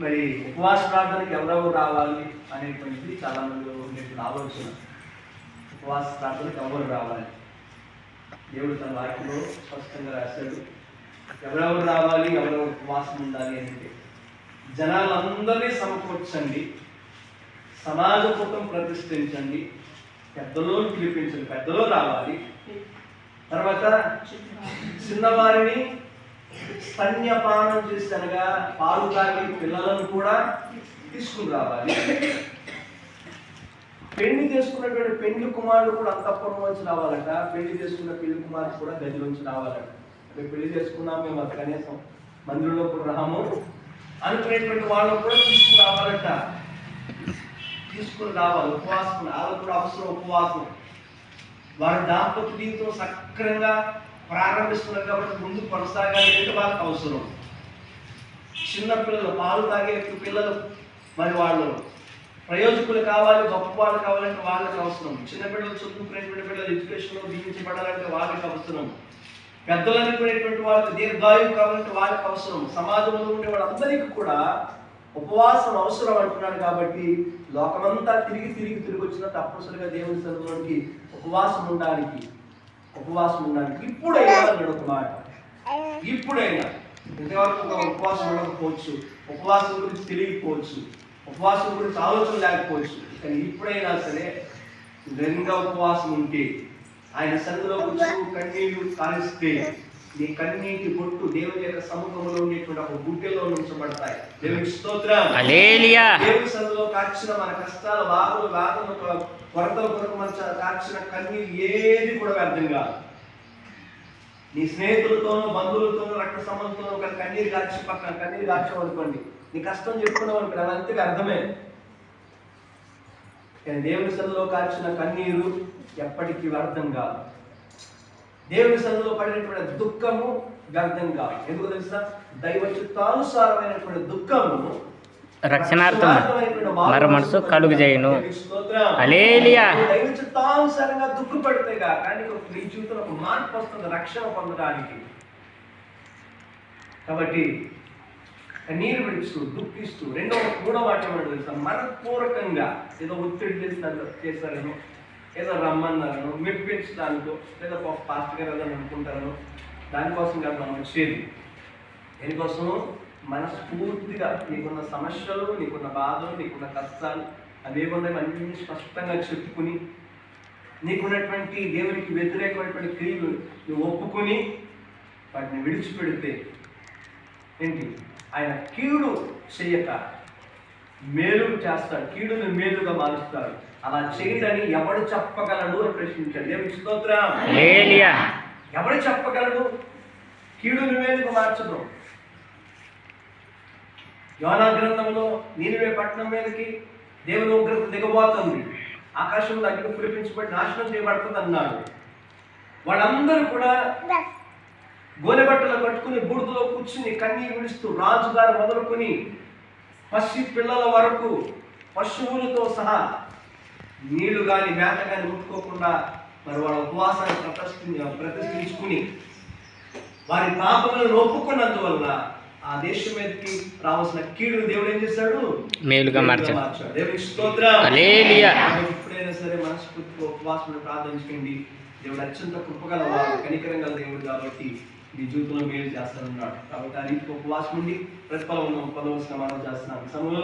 మరి ఉపవాస ప్రార్థనకి ఎవరెవరు రావాలి అనేటువంటిది చాలా మంది మీకు ఆలోచన ఉపవాస ప్రార్థనకి ఎవరు రావాలి? దేవుడు తన వాక్యంలో స్పష్టంగా రాశాడు. ఎవరెవరు రావాలి? ఎవరెవరు ఉపవాసం ఉండాలి అంటే జనాలందరినీ సమకూర్చండి. సమాజ పుటం ప్రతిష్ఠించండి. పెద్దలో పిలిపించండి. పెద్దలో రావాలి. తర్వాత చిన్నవారిని స్తన్యపానం చేసి అనగా పాలు తాగి పిల్లలను కూడా తీసుకుని రావాలి. పెళ్ళి చేసుకున్నటువంటి పెళ్ళి కుమారుడు కూడా అంతఃపురం వచ్చి రావాలట. పెళ్ళి చేసుకున్న పెళ్ళి కుమారుడు కూడా గదిలోంచి రావాలట. మేము పెళ్ళి చేసుకున్నాం మేము అది కనీసం మందిరంలో కూడా రాము అనుకునేటువంటి వాళ్ళు కూడా తీసుకుని రావాలట. తీసుకుని రావాలి ఉపవాసం. వాళ్ళకు కూడా అవసరం ఉపవాసం. వారి దాంపత్య జీవితం సక్రంగా ప్రారంభిస్తున్నారు కాబట్టి ముందు కొనసాగాలి అంటే వాళ్ళకి అవసరం. చిన్నపిల్లలు పాలు తాగే పిల్లలు మరి వాళ్ళు ప్రయోజకులు కావాలి గొప్ప వాళ్ళు కావాలంటే వాళ్ళకి అవసరం. చిన్నపిల్లలు చదువుకునేటువంటి పిల్లలు ఎడ్యుకేషన్లో దీవించబడాలంటే వాళ్ళకి అవసరం. పెద్దలు అనుకునేటువంటి వాళ్ళకి దీర్ఘాయువు కావాలంటే వాళ్ళకి అవసరం. సమాజంలో ఉండే వాళ్ళందరికీ కూడా ఉపవాసం అవసరం అంటున్నాడు కాబట్టి లోకమంతా తిరిగి తిరిగి తిరిగి వచ్చిన తప్పనిసరిగా దేవుని సన్నిధిలోనికి ఉపవాసం ఉండడానికి ఉపవాసం ఉండడానికి ఇప్పుడైనా అన్నాడు మాట ఇప్పుడైనా. ఇంతవరకు ఒక ఉపవాసం ఉండకపోవచ్చు. ఉపవాసం గురించి తెలియకపోవచ్చు. ఉపవాసం గురించి ఆలోచన లేకపోవచ్చు. కానీ ఇప్పుడైనా సరే నిజంగా ఉపవాసం ఉంటే ఆయన సన్నిధిలో కూర్చు కన్నీళ్ళు కాలిస్తే నీ కన్నీటి బొట్టు దేవుని యొక్క సముఖంలో ఉండేటువంటి ఒక గుడ్డెలో ఉంచబడతాయి. దేవునికి స్తోత్రం. దేవుని సన్నిధిలో కాచిన మన కష్టాల బాధలు వేదనలు కొరతల కొరకు మన కాచిన కన్నీరు ఏది కూడా వ్యర్థం కాదు. నీ స్నేహితులతోనూ బంధువులతోనూ రక్త సంబంధంతోనూ ఒక కన్నీరు కాచి పక్కన కన్నీరు అనుకోండి నీ కష్టం చెప్పుకున్నావు అనుకోండి అదంతే వ్యర్థమే కానీ దేవుని సన్నిధిలో కాచిన కన్నీరు ఎప్పటికీ వ్యర్థం కాదు. దేవుని సన్నిధిలో పడినటువంటి దుఃఖము వ్యర్థం కాదు. ఎందుకు తెలుసా? దైవ చిత్తానుసారమైనటువంటి దుఃఖము రక్షణార్థం మరో మనసు కలుగు చేయును. హల్లెలూయా. దైవ చిత్తానుసారంగా దుఃఖపడితే కానీ నీ జీవితంలో ఒక మార్పు వస్తుంది రక్షణ పొందడానికి. కాబట్టి నీరు విడుస్తూ దుఃఖిస్తూ రెండవ మూడవ మాట ఏమంటే తెలుసా? మనపూర్వకంగా ఏదో ఒత్తిడి చేస్తారు చేస్తారను ఏదో రమ్మన్నారను మెప్పించడానికో లేదా ఒక పాస్ట్ గారు అనుకుంటారను దానికోసం కాదు మనం వచ్చేది. దేనికోసం మనస్ఫూర్తిగా నీకున్న సమస్యలు నీకున్న బాధలు నీకున్న కష్టాలు అవేమున్నాయి అన్ని స్పష్టంగా చెప్పుకుని నీకున్నటువంటి దేవునికి వ్యతిరేకమైనటువంటి క్రియలు నువ్వు ఒప్పుకొని వాటిని విడిచిపెడితే ఏంటి? ఆయన కీడు చేయక మేలు చేస్తాడు కీడును మేలుగా మారుస్తాడు. అలా చేయడని ఎవడు చెప్పగలడు అని ప్రశ్నించాడు. దేవునికి స్తోత్రం. ఎవడు చెప్పగలడు? కీడును మేలుగా మార్చడం. యోనా గ్రంథంలో నీనివే పట్టణం మీదకి దేవుని ఉగ్రత దిగబోతుంది. ఆకాశంలో అగ్ని కురిపించబడి నాశనం చేయబడుతుంది అన్నాడు వాళ్ళందరూ కూడా గోనె బట్టలు కట్టుకుని బూడిదలో కూర్చుని కన్నీరు విడుస్తూ రాజుగారు మొదలుకొని పసి పిల్లల వరకు పశువులతో సహా నీళ్ళు కానీ మేత కానీ ముట్టుకోకుండా మరి వాళ్ళ ఉపవాసాన్ని ప్రతిష్ఠి ప్రతిష్ఠించుకుని వారి పాపములను ఒప్పుకున్నందువల్ల ఆ దేశం మీదకి రావాల్సిన కీడు దేవుడు ఏం చేశాడు? మేలుగా మార్చాడు. స్తోత్రం. ఎప్పుడైనా సరే మనస్ఫూర్తిగా ఉపవాసం ప్రార్థించండి. దేవుడు అత్యంత కృపగలవాడు కనికరం గల దేవుడు కాబట్టి మీ జీవితంలో మేలు చేస్తానన్నాడు. కాబట్టి ఆ రీతికి ఉపవాసం ఉండి ప్రతిఫలం పొందవలసిన మనం చేస్తున్నాం సమయంలో